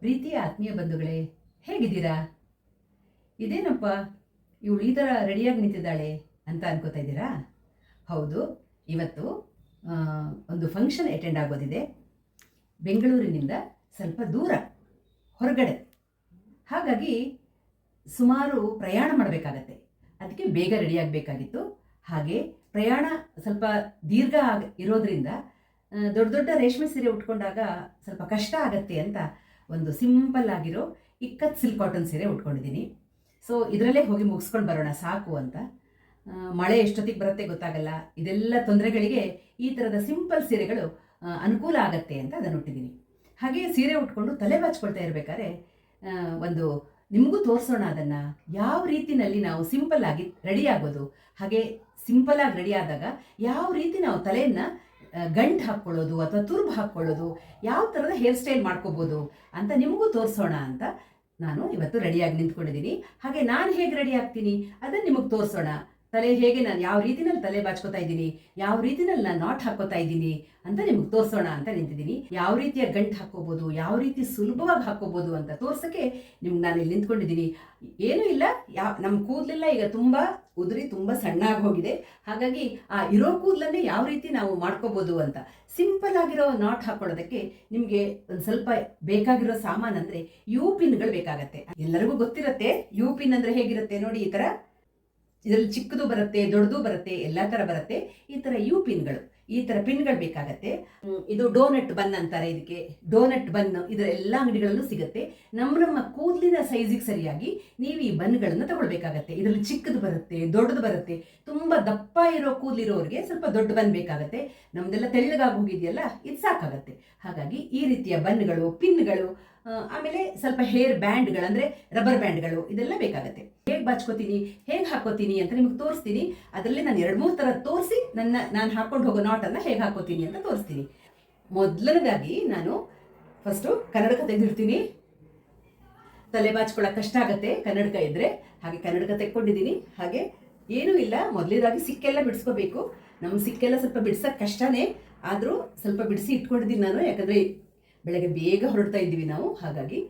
ಪ್ರೀತಿಯ ಆತ್ಮೀಯ ಬಂಧುಗಳೇ, ಹೇಗಿದ್ದೀರಾ? ಇದೇನಪ್ಪ, ಇವಳು ಈ ಥರ ರೆಡಿಯಾಗಿ ನಿಂತಿದ್ದಾಳೆ ಅಂತ ಅನ್ಕೋತಾ ಇದ್ದೀರಾ? ಹೌದು, ಇವತ್ತು ಒಂದು ಫಂಕ್ಷನ್ ಅಟೆಂಡ್ ಆಗೋದಿದೆ. ಬೆಂಗಳೂರಿನಿಂದ ಸ್ವಲ್ಪ ದೂರ, ಹೊರಗಡೆ. ಹಾಗಾಗಿ ಸುಮಾರು ಪ್ರಯಾಣ ಮಾಡಬೇಕಾಗತ್ತೆ. ಅದಕ್ಕೆ ಬೇಗ ರೆಡಿಯಾಗಬೇಕಾಗಿತ್ತು ಹಾಗೆ ಪ್ರಯಾಣ ಸ್ವಲ್ಪ ದೀರ್ಘ ಆಗ- ಇರೋದ್ರಿಂದ ದೊಡ್ಡ ದೊಡ್ಡ ರೇಷ್ಮೆ ಸೀರೆ ಉಟ್ಕೊಂಡಾಗ ಸ್ವಲ್ಪ ಕಷ್ಟ ಆಗತ್ತೆ ಅಂತ ಒಂದು ಸಿಂಪಲ್ ಆಗಿರೋ ಇಕ್ಕತ್ ಸಿಲ್ಕ್ ಕಾಟನ್ ಸೀರೆ ಉಟ್ಕೊಂಡಿದ್ದೀನಿ. ಸೊ ಇದರಲ್ಲೇ ಹೋಗಿ ಮುಗಿಸ್ಕೊಂಡು ಬರೋಣ, ಸಾಕು ಅಂತ. ಮಳೆ ಎಷ್ಟೊತ್ತಿಗೆ ಬರುತ್ತೆ ಗೊತ್ತಾಗಲ್ಲ. ಇದೆಲ್ಲ ತೊಂದರೆಗಳಿಗೆ ಈ ಥರದ ಸಿಂಪಲ್ ಸೀರೆಗಳು ಅನುಕೂಲ ಆಗತ್ತೆ ಅಂತ ಅದನ್ನು ಉಟ್ಟಿದ್ದೀನಿ. ಹಾಗೆ ಸೀರೆ ಉಟ್ಕೊಂಡು ತಲೆ ಬಾಚ್ಕೊಳ್ತಾ ಇರಬೇಕಾದ್ರೆ ಒಂದು ನಿಮಗೂ ತೋರಿಸೋಣ ಅದನ್ನು. ಯಾವ ರೀತಿಯಲ್ಲಿ ನಾವು ಸಿಂಪಲ್ ಆಗಿ ರೆಡಿ ಆಗೋದು? ಹಾಗೆ ಸಿಂಪಲ್ ಆಗಿ ರೆಡಿ ಆದಾಗ ಯಾವ ರೀತಿ ನಾವು ತಲೆಯನ್ನು ಗಂಟು ಹಾಕ್ಕೊಳ್ಳೋದು ಅಥವಾ ತುರ್ಬು ಹಾಕ್ಕೊಳ್ಳೋದು ಯಾವ ಥರದ ಹೇರ್ ಸ್ಟೈಲ್ ಮಾಡ್ಕೋಬೋದು ಅಂತ ನಿಮಗೂ ತೋರಿಸೋಣ ಅಂತ ನಾನು ಇವತ್ತು ರೆಡಿಯಾಗಿ ನಿಂತ್ಕೊಂಡಿದ್ದೀನಿ. ಹಾಗೆ ನಾನು ಹೇಗೆ ರೆಡಿ ಆಗ್ತೀನಿ ಅದನ್ನು ನಿಮಗೆ ತೋರಿಸೋಣ. ತಲೆ ಹೇಗೆ ನಾನು ಯಾವ ರೀತಿನಲ್ಲಿ ತಲೆ ಬಾಚ್ಕೋತಾ ಇದ್ದೀನಿ, ಯಾವ ರೀತಿನಲ್ಲಿ ನಾನು ನಾಟ್ ಹಾಕೋತಾ ಇದ್ದೀನಿ ಅಂತ ನಿಮ್ಗೆ ತೋರಿಸೋಣ ಅಂತ ನಿಂತಿದ್ದೀನಿ. ಯಾವ ರೀತಿಯ ಗಂಟು ಹಾಕೋಬೋದು ಯಾವ ರೀತಿ ಸುಲಭವಾಗಿ ಹಾಕೋಬೋದು ಅಂತ ತೋರ್ಸಕ್ಕೆ ನಿಮ್ಗೆ ನಾನು ಇಲ್ಲಿ ನಿಂತ್ಕೊಂಡಿದ್ದೀನಿ. ಏನೂ ಇಲ್ಲ ಯಾವ ನಮ್ಮ ಕೂದಲೆಲ್ಲ ಈಗ ತುಂಬ ಉದುರಿ, ತುಂಬ ಸಣ್ಣ ಹೋಗಿದೆ. ಹಾಗಾಗಿ ಆ ಇರೋ ಕೂದಲನ್ನೇ ಯಾವ ರೀತಿ ನಾವು ಮಾಡ್ಕೋಬೋದು ಅಂತ ಸಿಂಪಲ್ ಆಗಿರೋ ನಾಟ್ ಹಾಕೊಳ್ಳೋದಕ್ಕೆ ನಿಮಗೆ ಒಂದು ಸ್ವಲ್ಪ ಬೇಕಾಗಿರೋ ಸಾಮಾನು ಅಂದರೆ ಯು ಪಿನ್ಗಳು ಬೇಕಾಗತ್ತೆ. ಎಲ್ಲರಿಗೂ ಗೊತ್ತಿರುತ್ತೆ ಯು ಪಿನ್ ಅಂದರೆ ಹೇಗಿರುತ್ತೆ ನೋಡಿ ಈ ಥರ ಇದರಲ್ಲಿ ಚಿಕ್ಕದು ಬರುತ್ತೆ, ದೊಡ್ಡದು ಬರುತ್ತೆ, ಎಲ್ಲ ಥರ ಬರುತ್ತೆ. ಈ ಥರ ಯು ಪಿನ್ಗಳು, ಈ ಥರ ಪಿನ್ಗಳು ಬೇಕಾಗತ್ತೆ. ಇದು ಡೋನಟ್ ಬನ್ ಅಂತಾರೆ ಇದಕ್ಕೆ. ಡೋನಟ್ ಬನ್, ಇದರ ಎಲ್ಲ ಅಂಗಡಿಗಳಲ್ಲೂ ಸಿಗುತ್ತೆ. ನಮ್ಮ ನಮ್ಮ ಕೂದಲಿನ ಸೈಜಿಗೆ ಸರಿಯಾಗಿ ನೀವು ಈ ಬನ್ಗಳನ್ನು ತಗೊಳ್ಬೇಕಾಗತ್ತೆ. ಇದರಲ್ಲಿ ಚಿಕ್ಕದು ಬರುತ್ತೆ, ದೊಡ್ಡದು ಬರುತ್ತೆ. ತುಂಬ ದಪ್ಪ ಇರೋ ಕೂದಲಿರೋರಿಗೆ ಸ್ವಲ್ಪ ದೊಡ್ಡ ಬನ್ ಬೇಕಾಗತ್ತೆ. ನಮ್ದೆಲ್ಲ ತೆಳ್ಳಗಾಗಿ ಹೋಗಿದೆಯಲ್ಲ, ಇದು ಸಾಕಾಗತ್ತೆ. ಹಾಗಾಗಿ ಈ ರೀತಿಯ ಬನ್ಗಳು ಪಿನ್ಗಳು ಆಮೇಲೆ ಸ್ವಲ್ಪ ಹೇರ್ ಬ್ಯಾಂಡ್ಗಳು ಅಂದರೆ ರಬ್ಬರ್ ಬ್ಯಾಂಡ್ಗಳು ಇದೆಲ್ಲ ಬೇಕಾಗುತ್ತೆ. ಹೇಗೆ ಬಾಚ್ಕೋತೀನಿ, ಹೇಗೆ ಹಾಕೋತೀನಿ ಅಂತ ನಿಮಗೆ ತೋರಿಸ್ತೀನಿ. ಅದರಲ್ಲಿ ನಾನು ಎರಡು ಮೂರು ಥರ ತೋರಿಸಿ ನನ್ನ, ನಾನು ಹಾಕ್ಕೊಂಡು ಹೋಗೋ ನಾಟನ್ನು ಹೇಗೆ ಹಾಕೋತೀನಿ ಅಂತ ತೋರಿಸ್ತೀನಿ. ಮೊದಲನೇದಾಗಿ ನಾನು ಫಸ್ಟು ಕನ್ನಡಕ ತೆಗೆದಿರ್ತೀನಿ ತಲೆ ಬಾಚ್ಕೊಳ್ಳೋಕೆ ಕಷ್ಟ ಆಗುತ್ತೆ ಕನ್ನಡಕ ಇದ್ದರೆ ಹಾಗೆ ಕನ್ನಡಕ ತೆಕ್ಕೊಂಡಿದ್ದೀನಿ. ಹಾಗೆ ಏನೂ ಇಲ್ಲ, ಮೊದಲೇದಾಗಿ ಸಿಕ್ಕೆಲ್ಲ ಬಿಡಿಸ್ಕೋಬೇಕು. ನಮ್ಮ ಸಿಕ್ಕೆಲ್ಲ ಸ್ವಲ್ಪ ಬಿಡ್ಸೋಕೆ ಕಷ್ಟನೇ. ಆದರೂ ಸ್ವಲ್ಪ ಬಿಡಿಸಿ ಇಟ್ಕೊಂಡಿದ್ದೀನಿ ನಾನು, ಯಾಕಂದರೆ ಬೆಳಗ್ಗೆ ಬೇಗ ಹೊರಡ್ತಾ ಇದ್ದೀವಿ ನಾವು. ಹಾಗಾಗಿ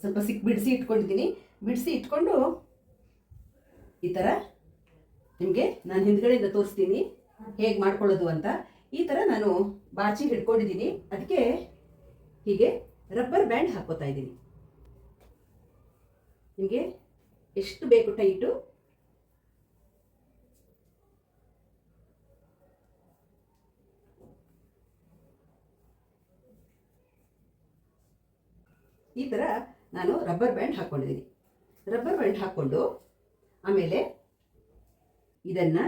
ಸ್ವಲ್ಪ ಸಿಕ್ ಬಿಡಿಸಿ ಇಟ್ಕೊಂಡಿದ್ದೀನಿ. ಬಿಡಿಸಿ ಇಟ್ಕೊಂಡು ಈ ಥರ ನಿಮಗೆ ನಾನು ಹಿಂದ್ಗಡೆಯಿಂದ ತೋರಿಸ್ತೀನಿ. ಹೇಗೆ ಮಾಡ್ಕೊಳ್ಳೋದು ಅಂತ. ಈ ಥರ ನಾನು ಬಾಚಿ ಹಿಡ್ಕೊಂಡಿದ್ದೀನಿ ಅದಕ್ಕೆ ಹೀಗೆ ರಬ್ಬರ್ ಬ್ಯಾಂಡ್ ಹಾಕೋತಾ ಇದ್ದೀನಿ. ನಿಮಗೆ ಎಷ್ಟು ಬೇಕು ಟೈಟು? ಈ ಥರ ನಾನು ರಬ್ಬರ್ ಬ್ಯಾಂಡ್ ಹಾಕ್ಕೊಂಡಿದ್ದೀನಿ ರಬ್ಬರ್ ಬ್ಯಾಂಡ್ ಹಾಕ್ಕೊಂಡು ಆಮೇಲೆ ಇದನ್ನು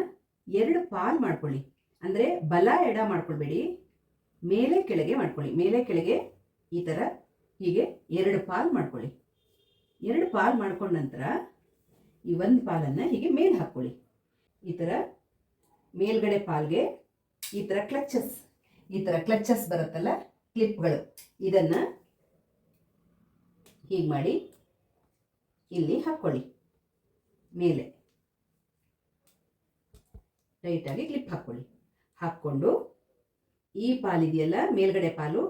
ಎರಡು ಪಾಲ್ ಮಾಡ್ಕೊಳ್ಳಿ. ಅಂದರೆ ಬಲ ಎಡ ಮಾಡ್ಕೊಳ್ಬೇಡಿ, ಮೇಲೆ ಕೆಳಗೆ ಮಾಡ್ಕೊಳ್ಳಿ. ಮೇಲೆ ಕೆಳಗೆ ಈ ಥರ ಹೀಗೆ ಎರಡು ಪಾಲ್ ಮಾಡ್ಕೊಳ್ಳಿ. ಎರಡು ಪಾಲ್ ಮಾಡ್ಕೊಂಡ ನಂತರ ಈ ಒಂದು ಪಾಲನ್ನು ಹೀಗೆ ಮೇಲೆ ಹಾಕ್ಕೊಳ್ಳಿ. ಈ ಥರ ಮೇಲ್ಗಡೆ ಪಾಲ್ಗೆ ಈ ಥರ ಕ್ಲಚ್ಚಸ್ ಈ ಥರ ಕ್ಲಚ್ಚಸ್ ಬರುತ್ತಲ್ಲ ಕ್ಲಿಪ್ಗಳು ಇದನ್ನು ಹೀಗೆ ಮಾಡಿ ಇಲ್ಲಿ ಹಾಕ್ಕೊಳ್ಳಿ ಮೇಲೆ. ಟೈಟಾಗಿ ಕ್ಲಿಪ್ ಹಾಕ್ಕೊಳ್ಳಿ ಹಾಕ್ಕೊಂಡು ಈ ಪಾಲಿದೆಯಲ್ಲ ಮೇಲ್ಗಡೆ ಪಾಲು,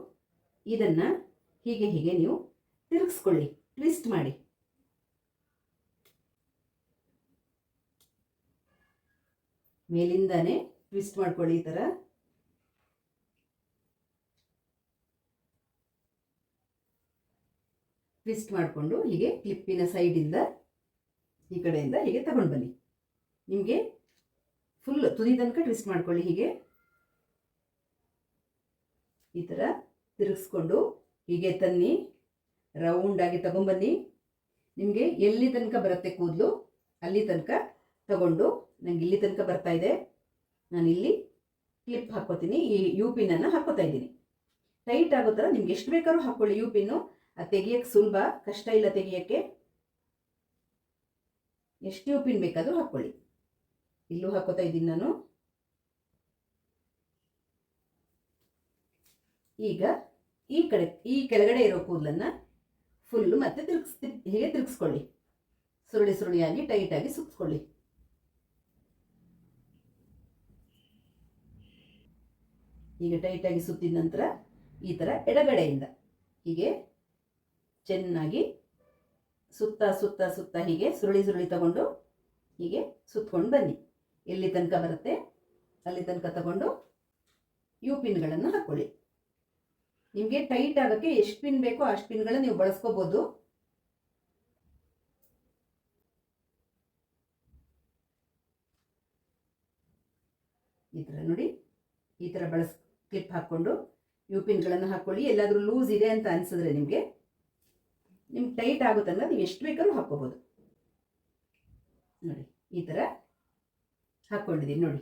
ಇದನ್ನು ಹೀಗೆ ಹೀಗೆ ನೀವು ತಿರುಗಿಸ್ಕೊಳ್ಳಿ ಟ್ವಿಸ್ಟ್ ಮಾಡಿ. ಮೇಲಿಂದಾನೆ ಟ್ವಿಸ್ಟ್ ಮಾಡ್ಕೊಳ್ಳಿ ಈ ಥರ ಟ್ವಿಸ್ಟ್ ಮಾಡಿಕೊಂಡು ಹೀಗೆ ಕ್ಲಿಪ್ಪಿನ ಸೈಡಿಂದ ಈ ಕಡೆಯಿಂದ ಹೀಗೆ ತಗೊಂಡು ಬನ್ನಿ. ನಿಮಗೆ ಫುಲ್ ತುದಿ ತನಕ ಟ್ವಿಸ್ಟ್ ಮಾಡ್ಕೊಳ್ಳಿ ಹೀಗೆ. ಈ ಥರ ತಿರುಗಿಸ್ಕೊಂಡು ಹೀಗೆ ತನ್ನಿ ರೌಂಡಾಗಿ ತಗೊಂಬನ್ನಿ ನಿಮಗೆ ಎಲ್ಲಿ ತನಕ ಬರುತ್ತೆ ಕೂದಲು, ಅಲ್ಲಿ ತನಕ ತಗೊಂಡು ನನಗೆ ಇಲ್ಲಿ ತನಕ ಬರ್ತಾ ಇದೆ. ನಾನು ಇಲ್ಲಿ ಕ್ಲಿಪ್ ಹಾಕೋತೀನಿ ಈ ಯು ಪಿನ್ನನ್ನು ಹಾಕೋತಾ ಇದ್ದೀನಿ. ಟೈಟ್ ಆಗೋ ಥರ ನಿಮ್ಗೆ ಎಷ್ಟು ಬೇಕಾದ್ರೂ ಹಾಕ್ಕೊಳ್ಳಿ ಯು ಪಿನ್ನು ಅದು ತೆಗಿಯಕ್ಕೆ ಸುಲಭ, ಕಷ್ಟ ಇಲ್ಲ ತೆಗಿಯೋಕ್ಕೆ. ಎಷ್ಟು ಉಪ್ಪಿನ ಪಿನ್ ಬೇಕಾದರೂ ಹಾಕ್ಕೊಳ್ಳಿ. ಇಲ್ಲೂ ಹಾಕೋತಾ ಇದ್ದೀನಿ ನಾನು. ಈಗ ಈ ಕಡೆ, ಈ ಕೆಳಗಡೆ ಇರೋ ಕೂದಲನ್ನು ಫುಲ್ಲು ಮತ್ತೆ ತಿರುಗಿಸ್, ಹೀಗೆ ತಿರುಗಿಸ್ಕೊಳ್ಳಿ. ಸುರುಳಿ ಸುರುಳಿಯಾಗಿ ಟೈಟಾಗಿ ಸುತ್ತಿಕೊಳ್ಳಿ ಈಗ ಟೈಟಾಗಿ ಸುತ್ತಿದ ನಂತರ ಈ ಥರ ಎಡಗಡೆಯಿಂದ ಹೀಗೆ ಚೆನ್ನಾಗಿ ಸುತ್ತ ಸುತ್ತ ಸುತ್ತ ಹೀಗೆ ಸುರುಳಿ ಸುರುಳಿ ತಗೊಂಡು ಹೀಗೆ ಸುತ್ಕೊಂಡು ಬನ್ನಿ. ಎಲ್ಲಿ ತನಕ ಬರುತ್ತೆ? ಅಲ್ಲಿ ತನಕ ತಗೊಂಡು ಯು ಪಿನ್ಗಳನ್ನು ಹಾಕ್ಕೊಳ್ಳಿ ನಿಮಗೆ ಟೈಟ್ ಆಗೋಕ್ಕೆ ಎಷ್ಟು ಪಿನ್ ಬೇಕೋ ಅಷ್ಟು ಪಿನ್ಗಳನ್ನು ನೀವು ಬಳಸ್ಕೋಬೋದು. ಈ ಥರ ನೋಡಿ, ಈ ಥರ ಬಳಸ್, ಕ್ಲಿಪ್ ಹಾಕ್ಕೊಂಡು ಯು ಪಿನ್ಗಳನ್ನು ಹಾಕ್ಕೊಳ್ಳಿ ಎಲ್ಲಾದರೂ ಲೂಸ್ ಇದೆ ಅಂತ ಅನಿಸಿದ್ರೆ ನಿಮಗೆ ನಿಮ್ಗೆ ಟೈಟ್ ಆಗುತ್ತಂದ್ರೆ ನೀವು ಎಷ್ಟು ಬೇಕಾದ್ರೂ ಹಾಕ್ಕೋಬೋದು. ನೋಡಿ, ಈ ಥರ ಹಾಕ್ಕೊಂಡಿದ್ದೀನಿ ನೋಡಿ.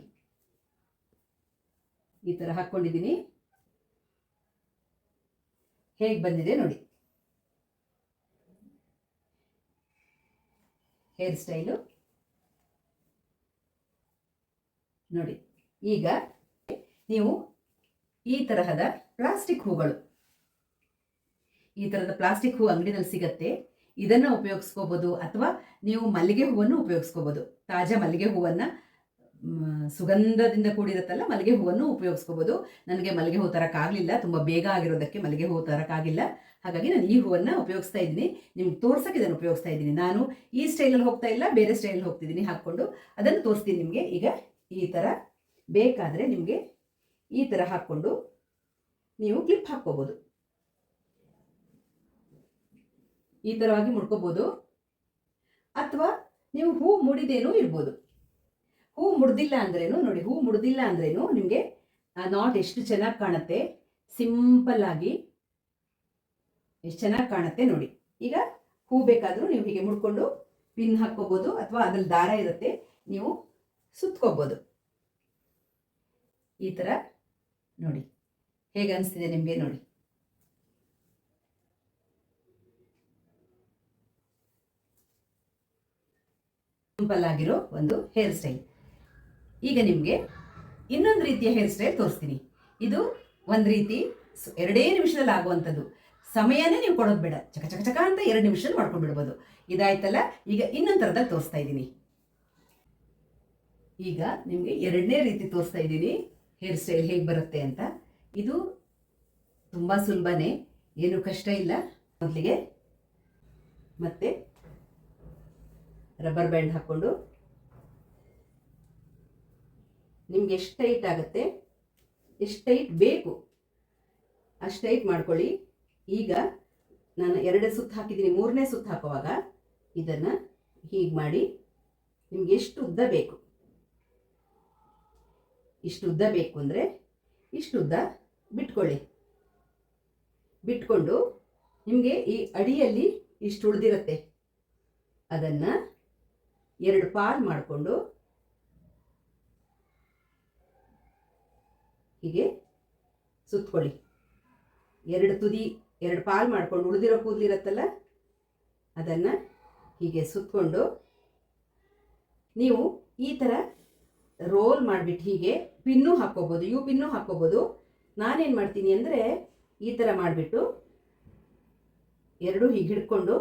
ಈ ಥರ ಹಾಕ್ಕೊಂಡಿದ್ದೀನಿ ಹೇಗೆ ಬಂದಿದೆ ನೋಡಿ. Hair style. ನೋಡಿ, ಈಗ ನೀವು ಈ ತರಹದ ಪ್ಲಾಸ್ಟಿಕ್ ಹೂಗಳು ಈ ಥರದ ಪ್ಲಾಸ್ಟಿಕ್ ಹೂ ಅಂಗಡಿನಲ್ಲಿ ಸಿಗತ್ತೆ. ಇದನ್ನ ಉಪಯೋಗಿಸ್ಕೋಬೋದು ಅಥವಾ ನೀವು ಮಲ್ಲಿಗೆ ಹೂವನ್ನು ಉಪಯೋಗಿಸ್ಕೋಬೋದು. ತಾಜಾ ಮಲ್ಲಿಗೆ ಹೂವನ್ನ ಸುಗಂಧದಿಂದ ಕೂಡಿರುತ್ತಲ್ಲ, ಮಲ್ಲಿಗೆ ಹೂವನ್ನು ಉಪಯೋಗಿಸ್ಕೋಬೋದು. ನನಗೆ ಮಲ್ಲಿಗೆ ಹೂ ತರೋಕ್ಕಾಗಲಿಲ್ಲ ತುಂಬ ಬೇಗ ಆಗಿರೋದಕ್ಕೆ ಮಲ್ಲಿಗೆ ಹೂ ತರೋಕ್ಕಾಗಿಲ್ಲ ಹಾಗಾಗಿ ನಾನು ಈ ಹೂವನ್ನು ಉಪಯೋಗಿಸ್ತಾ ಇದ್ದೀನಿ. ನಿಮ್ಗೆ ತೋರ್ಸಕ್ಕೆ ಇದನ್ನು ಉಪಯೋಗಿಸ್ತಾ ಇದ್ದೀನಿ. ನಾನು ಈ ಸ್ಟೈಲಲ್ಲಿ ಹೋಗ್ತಾ ಇಲ್ಲ, ಬೇರೆ ಸ್ಟೈಲಲ್ಲಿ ಹೋಗ್ತಿದ್ದೀನಿ ಹಾಕ್ಕೊಂಡು. ಅದನ್ನು ತೋರಿಸ್ತೀನಿ ನಿಮಗೆ. ಈಗ ಈ ಥರ ಬೇಕಾದರೆ ನಿಮಗೆ ಈ ಥರ ಹಾಕ್ಕೊಂಡು ನೀವು ಕ್ಲಿಪ್ ಹಾಕ್ಕೋಬೋದು. ಈ ಥರವಾಗಿ ಮುಡ್ಕೋಬೋದು. ಅಥವಾ ನೀವು ಹೂ ಮುಡಿದೇನೂ ಇರ್ಬೋದು. ಹೂ ಮುಡ್ದಿಲ್ಲ ಅಂದ್ರೇನು, ನೋಡಿ, ಹೂ ಮುಡ್ದಿಲ್ಲ ಅಂದ್ರೇನು ನಿಮಗೆ ನಾಟ್ ಎಷ್ಟು ಚೆನ್ನಾಗಿ ಕಾಣುತ್ತೆ. ಸಿಂಪಲ್ ಆಗಿ ಎಷ್ಟು ಚೆನ್ನಾಗಿ ಕಾಣುತ್ತೆ ನೋಡಿ. ಈಗ ಹೂ ಬೇಕಾದರೂ ನೀವು ಹೀಗೆ ಮುಡ್ಕೊಂಡು ಪಿನ್ ಹಾಕ್ಕೋಬೋದು ಅಥವಾ ಅದ್ರಲ್ಲಿ ದಾರ ಇರುತ್ತೆ, ನೀವು ಸುತ್ಕೋಬೋದು. ಈ ಥರ ನೋಡಿ. ಹೇಗೆ ಅನಿಸ್ತಿದೆ ನಿಮಗೆ ನೋಡಿ. ಸಿಂಪಲ್ ಆಗಿರೋ ಒಂದು ಹೇರ್ ಸ್ಟೈಲ್ ಈಗ ನಿಮಗೆ ಇನ್ನೊಂದು ರೀತಿಯ ಹೇರ್ ಸ್ಟೈಲ್ ತೋರಿಸ್ತೀನಿ. ಇದು ಒಂದು ರೀತಿ ಎರಡೇ ನಿಮಿಷದಲ್ಲಿ ಆಗುವಂಥದ್ದು. ಸಮಯನೇ ನೀವು ಕೊಡೋದು ಬೇಡ. ಚಕ ಚಕ ಚಕ ಅಂತ ಎರಡು ನಿಮಿಷದಲ್ಲಿ ಮಾಡ್ಕೊಂಡು ಬಿಡ್ಬೋದು. ಇದಾಯ್ತಲ್ಲ? ಈಗ ಇನ್ನೊಂದು ಥರದಲ್ಲಿ ತೋರಿಸ್ತಾ ಇದ್ದೀನಿ. ಈಗ ನಿಮಗೆ ಎರಡನೇ ರೀತಿ ತೋರಿಸ್ತಾ ಇದ್ದೀನಿ. ಹೇರ್ ಸ್ಟೈಲ್ ಹೇಗೆ ಬರುತ್ತೆ ಅಂತ. ಇದು ತುಂಬ ಸುಲಭನೇ. ಏನು ಕಷ್ಟ ಇಲ್ಲ. ಮೊದಲಿಗೆ ಮತ್ತೆ ರಬ್ಬರ್ ಬ್ಯಾಂಡ್ ಹಾಕ್ಕೊಂಡು ನಿಮ್ಗೆ ಎಷ್ಟು ಟೈಟ್ ಆಗುತ್ತೆ, ಎಷ್ಟು ಟೈಟ್ ಬೇಕು ಅಷ್ಟು ಟೈಟ್ ಮಾಡ್ಕೊಳ್ಳಿ. ಈಗ ನಾನು ಎರಡೇ ಸುತ್ತು ಹಾಕಿದ್ದೀನಿ, ಮೂರನೇ ಸುತ್ತು ಹಾಕುವಾಗ ಇದನ್ನು ಹೀಗೆ ಮಾಡಿ ನಿಮ್ಗೆ ಎಷ್ಟು ಉದ್ದ ಬೇಕು. ಇಷ್ಟು ಉದ್ದ ಬೇಕು ಅಂದರೆ ಇಷ್ಟು ಉದ್ದ ಬಿಟ್ಕೊಳ್ಳಿ. ಬಿಟ್ಕೊಂಡು ನಿಮಗೆ ಈ ಅಡಿಯಲ್ಲಿ ಇಷ್ಟು ಉಳಿದಿರುತ್ತೆ. ಅದನ್ನು ಎರಡು ಪಾಲು ಮಾಡಿಕೊಂಡು ಹೀಗೆ ಸುತ್ತಕೊಳ್ಳಿ ಎರಡು ತುದಿ, ಎರಡು ಪಾಲು ಮಾಡ್ಕೊಂಡು ಉಳಿದಿರೋ ಕೂದಲಿರತ್ತಲ್ಲ ಅದನ್ನು ಹೀಗೆ ಸುತ್ತಕೊಂಡು ನೀವು ಈ ಥರ ರೋಲ್ ಮಾಡಿಬಿಟ್ಟು ಹೀಗೆ ಪಿನ್ನು ಹಾಕ್ಕೋಬೋದು, ಯು ಪಿನ್ನು ಹಾಕ್ಕೋಬೋದು. ನಾನೇನು ಮಾಡ್ತೀನಿ ಅಂದರೆ ಈ ಥರ ಮಾಡಿಬಿಟ್ಟು ಎರಡು ಹೀಗೆ ಹಿಡ್ಕೊಂಡು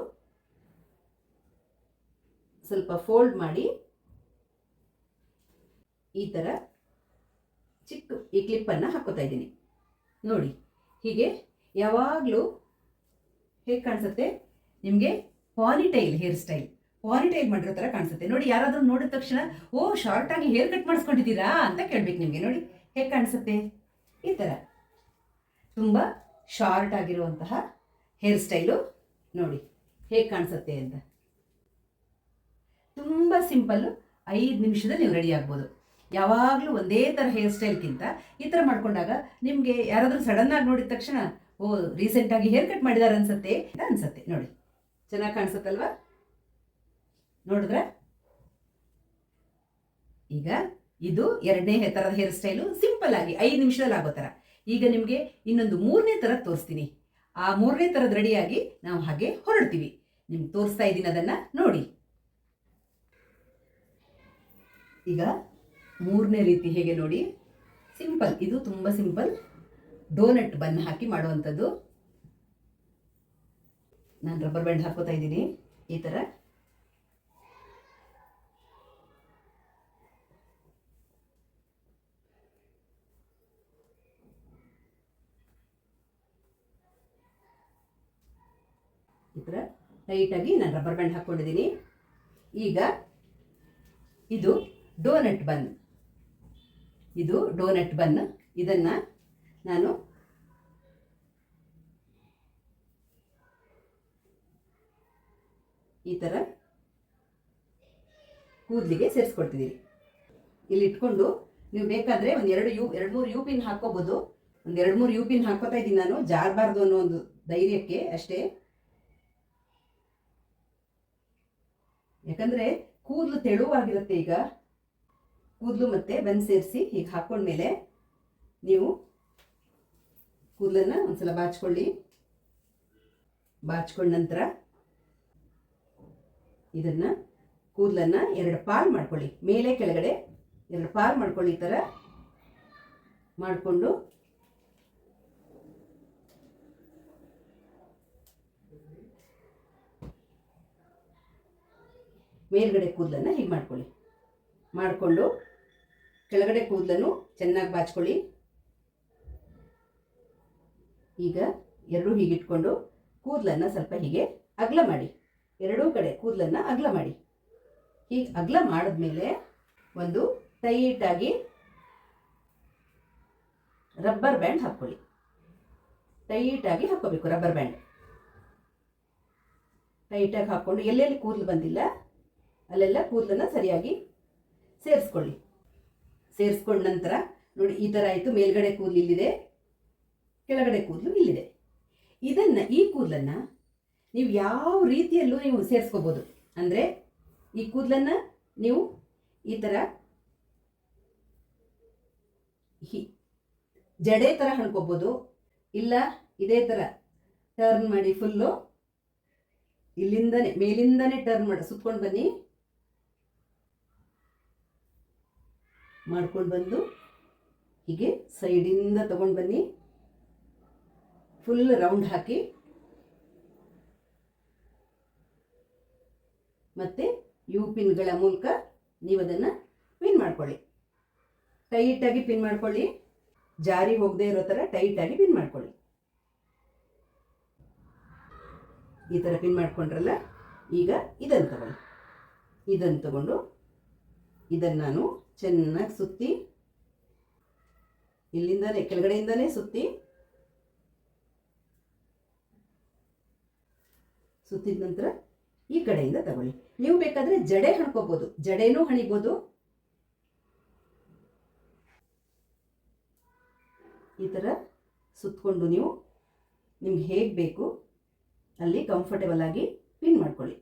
ಸ್ವಲ್ಪ ಫೋಲ್ಡ್ ಮಾಡಿ ಈ ಥರ ಚಿಕ್ಕ ಈ ಕ್ಲಿಪ್ಪನ್ನು ಹಾಕೋತಾ ಇದ್ದೀನಿ. ನೋಡಿ, ಹೀಗೆ ಯಾವಾಗಲೂ ಹೇಗೆ ಕಾಣಿಸುತ್ತೆ? ನಿಮಗೆ ಪಾನಿಟೈಲ್ ಹೇರ್ ಸ್ಟೈಲ್ ಪಾನಿಟೈಲ್ ಮಾಡಿರೋ ಥರ ಕಾಣಿಸುತ್ತೆ. ನೋಡಿ, ಯಾರಾದರೂ ನೋಡಿದ ತಕ್ಷಣ, ಓ ಶಾರ್ಟಾಗಿ ಹೇರ್ ಕಟ್ ಮಾಡಿಸ್ಕೊಂಡಿದ್ದೀರಾ? ಅಂತ ಕೇಳ್ಬೇಕು ನಿಮಗೆ. ನೋಡಿ, ಹೇಗೆ ಕಾಣಿಸುತ್ತೆ? ಈ ಥರ ತುಂಬ ಶಾರ್ಟ್ ಆಗಿರುವಂತಹ ಹೇರ್ ಸ್ಟೈಲು ನೋಡಿ, ಹೇಗೆ ಕಾಣಿಸುತ್ತೆ ಅಂತ. ತುಂಬ ಸಿಂಪಲ್ಲು ಐದು ನಿಮಿಷದಲ್ಲಿ ನೀವು ರೆಡಿ ಆಗ್ಬೋದು. ಯಾವಾಗಲೂ ಒಂದೇ ಥರ ಹೇರ್ ಸ್ಟೈಲ್ಗಿಂತ ಈ ಥರ ಮಾಡ್ಕೊಂಡಾಗ ನಿಮಗೆ ಯಾರಾದರೂ ಸಡನ್ನಾಗಿ ನೋಡಿದ ತಕ್ಷಣ, ಓ ರೀಸೆಂಟಾಗಿ ಹೇರ್ ಕಟ್ ಮಾಡಿದಾರೆ ಅನ್ಸುತ್ತೆ ಅಂತ ಅನ್ಸುತ್ತೆ. ನೋಡಿ, ಚೆನ್ನಾಗಿ ಕಾಣಿಸುತ್ತಲ್ವಾ? ನೋಡಿದ್ರೆ? ಈಗ ಇದು ಎರಡನೇ ಥರದ ಹೇರ್ ಸ್ಟೈಲು ಸಿಂಪಲ್ ಆಗಿ ಐದು ನಿಮಿಷದಲ್ಲಿ ಆಗೋ ಥರ ಈಗ ನಿಮಗೆ ಇನ್ನೊಂದು ಮೂರನೇ ಥರ ತೋರಿಸ್ತೀನಿ. ಆ ಮೂರನೇ ಥರದ ರೆಡಿಯಾಗಿ ನಾವು ಹಾಗೆ ಹೊರಡ್ತೀವಿ. ನಿಮ್ಗೆ ತೋರಿಸ್ತಾ ಇದ್ದೀನಿ ಅದನ್ನು ನೋಡಿ. ಈಗ ಮೂರನೇ ರೀತಿ ಹೇಗೆ ನೋಡಿ? ಸಿಂಪಲ್ ಇದು ತುಂಬ ಸಿಂಪಲ್ ಡೋನಟ್ ಬನ್ ಹಾಕಿ ಮಾಡುವಂಥದ್ದು. ನಾನು ರಬ್ಬರ್ ಬ್ಯಾಂಡ್ ಹಾಕೋತಾ ಇದ್ದೀನಿ. ಈ ಥರ ಈ ಥರ ಟೈಟಾಗಿ ನಾನು ರಬ್ಬರ್ ಬ್ಯಾಂಡ್ ಹಾಕ್ಕೊಂಡಿದ್ದೀನಿ. ಈಗ ಇದು ಡೋನಟ್ ಬನ್. ಇದು ಡೋನಟ್ ಬನ್. ಇದನ್ನು ನಾನು ಈ ಥರ ಕೂದಲಿಗೆ ಸೇರಿಸ್ಕೊಡ್ತಿದ್ದೀನಿ ಇಲ್ಲಿ ಇಟ್ಕೊಂಡು ನೀವು ಬೇಕಾದರೆ ಒಂದು ಎರಡು ಯು, ಎರಡು ಮೂರು ಯು ಪಿನ್ ಹಾಕ್ಕೋಬೋದು. ಒಂದು ಎರಡು ಮೂರು ಯು ಪಿನ್ ಹಾಕ್ಕೋತಾ ಇದ್ದೀನಿ ನಾನು. ಜಾರಬಾರ್ದು ಅನ್ನೋ ಒಂದು ಧೈರ್ಯಕ್ಕೆ ಅಷ್ಟೇ. ಯಾಕಂದರೆ ಕೂದಲು ತೆಳುವಾಗಿರುತ್ತೆ ಈಗ. ಕೂದಲು ಮತ್ತೆ ಬೆನ್ ಸೇರಿಸಿ ಹೀಗೆ ಹಾಕ್ಕೊಂಡ್ಮೇಲೆ ನೀವು ಕೂದಲನ್ನು ಒಂದ್ಸಲ ಬಾಚ್ಕೊಳ್ಳಿ. ಬಾಚ್ಕೊಂಡ ನಂತರ ಇದನ್ನ ಕೂದಲನ್ನ ಎರಡು ಪಾಲ್ ಮಾಡ್ಕೊಳ್ಳಿ. ಮೇಲೆ ಕೆಳಗಡೆ ಎರಡು ಪಾಲ್ ಮಾಡ್ಕೊಳ್ಳಿ ಈ ಥರ ಮಾಡಿಕೊಂಡು. ಮೇಲ್ಗಡೆ ಕೂದಲನ್ನು ಹೀಗೆ ಮಾಡ್ಕೊಳ್ಳಿ. ಮಾಡಿಕೊಂಡು ಕೆಳಗಡೆ ಕೂದಲನ್ನು ಚೆನ್ನಾಗಿ ಬಾಚ್ಕೊಳ್ಳಿ. ಈಗ ಎರಡೂ ಹೀಗಿಟ್ಕೊಂಡು ಕೂದಲನ್ನು ಸ್ವಲ್ಪ ಹೀಗೆ ಅಗಲ ಮಾಡಿ. ಎರಡೂ ಕಡೆ ಕೂದಲನ್ನು ಅಗಲ ಮಾಡಿ. ಹೀಗೆ ಅಗಲ ಮಾಡಿದ್ಮೇಲೆ ಒಂದು ಟೈಟಾಗಿ ರಬ್ಬರ್ ಬ್ಯಾಂಡ್ ಹಾಕ್ಕೊಳ್ಳಿ. ಟೈಟಾಗಿ ಹಾಕ್ಕೋಬೇಕು ರಬ್ಬರ್ ಬ್ಯಾಂಡ್. ಟೈಟಾಗಿ ಹಾಕ್ಕೊಂಡು ಎಲ್ಲೆಲ್ಲಿ ಕೂದಲು ಬಂದಿಲ್ಲ ಅಲ್ಲೆಲ್ಲ ಕೂದಲನ್ನು ಸರಿಯಾಗಿ ಸೇರಿಸ್ಕೊಳ್ಳಿ. ಸೇರಿಸ್ಕೊಂಡ ನಂತರ ನೋಡಿ ಈ ಥರ ಆಯಿತು. ಮೇಲ್ಗಡೆ ಕೂದಲು ಇಲ್ಲಿದೆ, ಕೆಳಗಡೆ ಕೂದಲು ಇಲ್ಲಿದೆ. ಇದನ್ನು, ಈ ಕೂದಲನ್ನು ನೀವು ಯಾವ ರೀತಿಯಲ್ಲೂ ನೀವು ಸೇರಿಸ್ಕೋಬೋದು. ಅಂದರೆ ಈ ಕೂದಲನ್ನು ನೀವು ಈ ಥರ ಹಿ, ಜಡೆ ಥರ ಹಣ್ಕೋಬೋದು. ಇಲ್ಲ, ಇದೇ ಥರ ಟರ್ನ್ ಮಾಡಿ ಫುಲ್ಲು ಇಲ್ಲಿಂದನೇ, ಮೇಲಿಂದನೇ ಟರ್ನ್ ಮಾಡಿ, ಸುತ್ಕೊಂಡು ಬನ್ನಿ. ಮಾಡ್ಕೊಂಡು ಬಂದು ಹೀಗೆ ಸೈಡಿಂದ ತಗೊಂಡು ಬನ್ನಿ. ಫುಲ್ ರೌಂಡ್ ಹಾಕಿ. ಮತ್ತು ಯು ಪಿನ್ಗಳ ಮೂಲಕ ನೀವು ಅದನ್ನು ಪಿನ್ ಮಾಡ್ಕೊಳ್ಳಿ. ಟೈಟಾಗಿ ಪಿನ್ ಮಾಡ್ಕೊಳ್ಳಿ. ಜಾರಿ ಹೋಗದೆ ಇರೋ ಥರ ಟೈಟಾಗಿ ಪಿನ್ ಮಾಡ್ಕೊಳ್ಳಿ. ಈ ಥರ ಪಿನ್ ಮಾಡ್ಕೊಂಡ್ರಲ್ಲ, ಈಗ ಇದನ್ನು ತಗೊಳ್ಳಿ. ಇದನ್ನು ತಗೊಂಡು, ಇದನ್ನು ನಾನು ಚೆನ್ನಾಗಿ ಸುತ್ತಿ ಇಲ್ಲಿಂದಲೇ ಕೆಳಗಡೆಯಿಂದಲೇ ಸುತ್ತಿ. ಸುತ್ತಿದ ನಂತರ ಈ ಕಡೆಯಿಂದ ತಗೊಳ್ಳಿ. ನೀವು ಬೇಕಾದರೆ ಜಡೆ ಹಣ್ಕೋಬೋದು. ಜಡೆನೂ ಹಣಿಬೋದು. ಈ ಥರ ಸುತ್ತಕೊಂಡು ನೀವು ನಿಮ್ಗೆ ಹೇಗೆ ಬೇಕು, ಅಲ್ಲಿ ಕಂಫರ್ಟೇಬಲ್ ಆಗಿ ಪಿನ್ ಮಾಡ್ಕೊಳ್ಳಿ.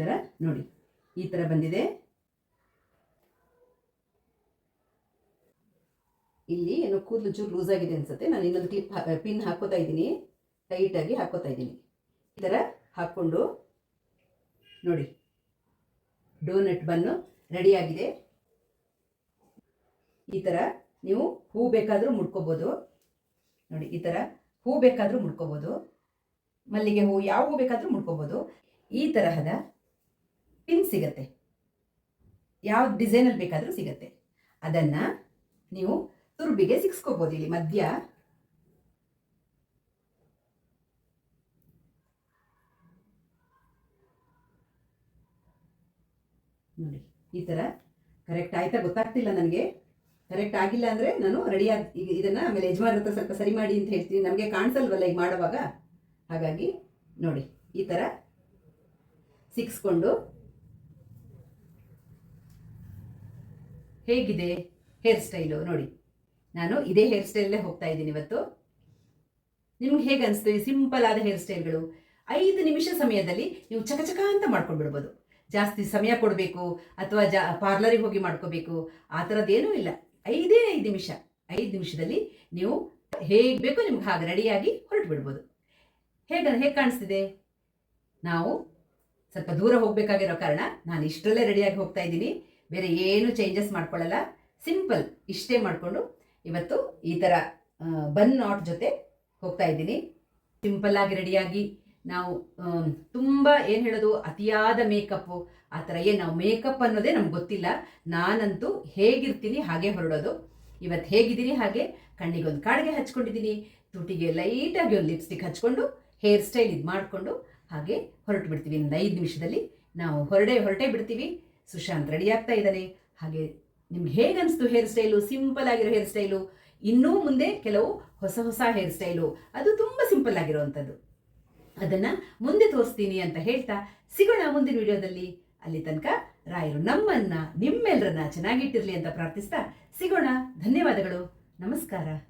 ಥರ ನೋಡಿ. ಈ ಥರ ಬಂದಿದೆ. ಇಲ್ಲಿ ಏನೋ ಕೂದಲು ಚೂರು ಲೂಸ್ ಆಗಿದೆ ಅನ್ಸುತ್ತೆ. ನಾನು ಇನ್ನೊಂದು ಕ್ಲಿಪ್ ಪಿನ್ ಹಾಕೋತಾ ಇದ್ದೀನಿ. ಟೈಟಾಗಿ ಹಾಕೋತಾ ಇದ್ದೀನಿ. ಈ ಥರ ಹಾಕ್ಕೊಂಡು ನೋಡಿ. ಡೋನಟ್ ಬನ್ನು ರೆಡಿಯಾಗಿದೆ ಈ ಥರ ನೀವು ಹೂ ಬೇಕಾದರೂ ಮುಡ್ಕೋಬೋದು. ನೋಡಿ, ಈ ಥರ ಹೂ ಬೇಕಾದರೂ ಮುಡ್ಕೋಬೋದು. ಮಲ್ಲಿಗೆ ಹೂ ಯಾವ ಹೂ ಬೇಕಾದರೂ ಮುಡ್ಕೋಬೋದು. ಈ ತರಹದ ಪಿನ್ ಸಿಗತ್ತೆ. ಯಾವ ಡಿಸೈನಲ್ಲಿ ಬೇಕಾದರೂ ಸಿಗತ್ತೆ. ಅದನ್ನು ನೀವು ತುರುಬಿಗೆ ಸಿಕ್ಸ್ಕೋಬೋದು ಇಲ್ಲಿ ಮಧ್ಯ. ನೋಡಿ, ಈ ಥರ ಕರೆಕ್ಟ್ ಆಯ್ತಾ ಗೊತ್ತಾಗ್ತಿಲ್ಲ ನನಗೆ. ಕರೆಕ್ಟ್ ಆಗಿಲ್ಲ ಅಂದರೆ ನಾನು ರೆಡಿಯಾಗಿ ಈಗ ಇದನ್ನು ಆಮೇಲೆ ಯಜಮಾನ್ ಹತ್ರ ಸ್ವಲ್ಪ ಸರಿ ಮಾಡಿ ಅಂತ ಹೇಳ್ತೀನಿ. ನಮಗೆ ಕಾಣಿಸಲ್ವಲ್ಲ ಈಗ ಮಾಡುವಾಗ? ಹಾಗಾಗಿ ನೋಡಿ, ಈ ಥರ ಸಿಕ್ಸ್ಕೊಂಡು ಹೇಗಿದೆ ಹೇರ್ ಸ್ಟೈಲು ನೋಡಿ. ನಾನು ಇದೇ ಹೇರ್ ಸ್ಟೈಲಲ್ಲೇ ಹೋಗ್ತಾ ಇದ್ದೀನಿ ಇವತ್ತು. ನಿಮ್ಗೆ ಹೇಗೆ ಅನಿಸ್ತು ಈ ಸಿಂಪಲ್ ಆದ ಹೇರ್ ಸ್ಟೈಲ್ಗಳು? ಐದು ನಿಮಿಷ ಸಮಯದಲ್ಲಿ ನೀವು ಚಕಚಕ ಅಂತ ಮಾಡ್ಕೊಂಡು ಬಿಡ್ಬೋದು ಜಾಸ್ತಿ ಸಮಯ ಕೊಡಬೇಕು ಅಥವಾ ಜಾ ಪಾರ್ಲರಿಗೆ ಹೋಗಿ ಮಾಡ್ಕೋಬೇಕು. ಆ ಥರದ್ದೇನೂ ಇಲ್ಲ. ಐದೇ ಐದು ನಿಮಿಷ. ಐದು ನಿಮಿಷದಲ್ಲಿ ನೀವು ಹೇಗೆ ಬೇಕೋ ನಿಮ್ಗೆ ಹಾಗೆ ರೆಡಿಯಾಗಿ ಹೊರಟು ಬಿಡ್ಬೋದು ಹೇಗೆ ಹೇಗೆ ಕಾಣಿಸ್ತಿದೆ? ನಾವು ಸ್ವಲ್ಪ ದೂರ ಹೋಗಬೇಕಾಗಿರೋ ಕಾರಣ ನಾನು ಇಷ್ಟರಲ್ಲೇ ರೆಡಿಯಾಗಿ ಹೋಗ್ತಾ ಇದ್ದೀನಿ. ಬೇರೆ ಏನು ಚೇಂಜಸ್ ಮಾಡ್ಕೊಳ್ಳಲ್ಲ. ಸಿಂಪಲ್ ಇಷ್ಟೇ ಮಾಡಿಕೊಂಡು ಇವತ್ತು ಈ ಥರ ಬನ್ ನಾಟ್ ಜೊತೆ ಹೋಗ್ತಾ ಇದ್ದೀನಿ. ಸಿಂಪಲ್ ಆಗಿ ರೆಡಿಯಾಗಿ ನಾವು ತುಂಬ ಏನು ಹೇಳೋದು, ಅತಿಯಾದ ಮೇಕಪ್ಪು ಆ ಥರ ಏನು ನಾವು ಮೇಕಪ್ ಅನ್ನೋದೇ ನಮ್ಗೆ ಗೊತ್ತಿಲ್ಲ. ನಾನಂತೂ ಹೇಗಿರ್ತೀನಿ ಹಾಗೆ ಹೊರಡೋದು. ಇವತ್ತು ಹೇಗಿದ್ದೀನಿ ಹಾಗೆ ಕಣ್ಣಿಗೊಂದು ಕಾಡಿಗೆ ಹಚ್ಕೊಂಡಿದ್ದೀನಿ. ತುಟಿಗೆ ಲೈಟಾಗಿ ಒಂದು ಲಿಪ್ಸ್ಟಿಕ್ ಹಚ್ಕೊಂಡು ಹೇರ್ ಸ್ಟೈಲ್ ಇದು ಮಾಡಿಕೊಂಡು ಹಾಗೆ ಹೊರಟು ಬಿಡ್ತೀವಿ ಒಂದು ಐದು ನಿಮಿಷದಲ್ಲಿ ನಾವು ಹೊರಡೆ ಹೊರಟೇ ಬಿಡ್ತೀವಿ. ಸುಶಾಂತ್ ರೆಡಿ ಆಗ್ತಾ ಇದ್ದಾನೆ. ಹಾಗೆ ನಿಮ್ಗೆ ಹೇಗೆ ಅನಿಸ್ತು ಹೇರ್ ಸ್ಟೈಲು ಸಿಂಪಲ್ ಆಗಿರೋ ಹೇರ್ ಸ್ಟೈಲು ಇನ್ನೂ ಮುಂದೆ ಕೆಲವು ಹೊಸ ಹೊಸ ಹೇರ್ ಸ್ಟೈಲು ಅದು ತುಂಬ ಸಿಂಪಲ್ ಆಗಿರುವಂಥದ್ದು. ಅದನ್ನು ಮುಂದೆ ತೋರಿಸ್ತೀನಿ ಅಂತ ಹೇಳ್ತಾ ಸಿಗೋಣ ಮುಂದಿನ ವಿಡಿಯೋದಲ್ಲಿ. ಅಲ್ಲಿ ತನಕ ರಾಯರು ನಮ್ಮನ್ನ ನಿಮ್ಮೆಲ್ಲರನ್ನ ಚೆನ್ನಾಗಿಟ್ಟಿರಲಿ ಅಂತ ಪ್ರಾರ್ಥಿಸ್ತಾ ಸಿಗೋಣ. ಧನ್ಯವಾದಗಳು. ನಮಸ್ಕಾರ.